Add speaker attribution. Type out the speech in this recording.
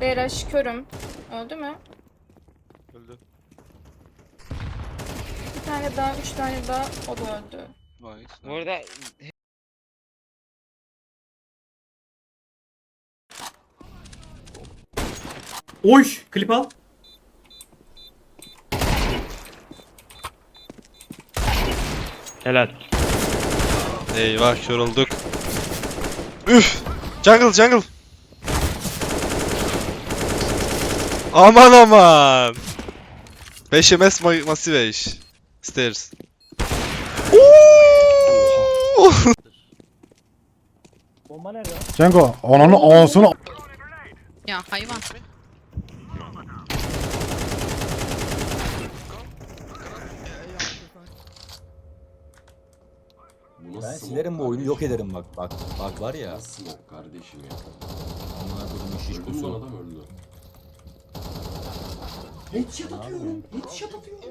Speaker 1: Beyraş körüm. Öldü mü?
Speaker 2: Öldü.
Speaker 1: Bir tane daha, üç tane daha. O da öldü.
Speaker 2: Nice.
Speaker 3: Bu arada
Speaker 4: Oy! Klip al.
Speaker 5: Helal.
Speaker 2: Eyvah kör olduk. Üf! Jungle jungle. Aman aman. 5 MS ma masi 5. Stairs. Oo!
Speaker 6: Cengo ananı ağzını
Speaker 7: Ya hayvan.
Speaker 8: Bu
Speaker 9: Ben
Speaker 8: nasıl
Speaker 9: silerim bu oyunu yok ederim bak bak bak var ya.
Speaker 8: Nasıl smoke kardeşim ya?
Speaker 9: Amına koyduğum şiş
Speaker 8: Öldü mü adam öldü. Headshot atıyorum. Headshot atıyorum.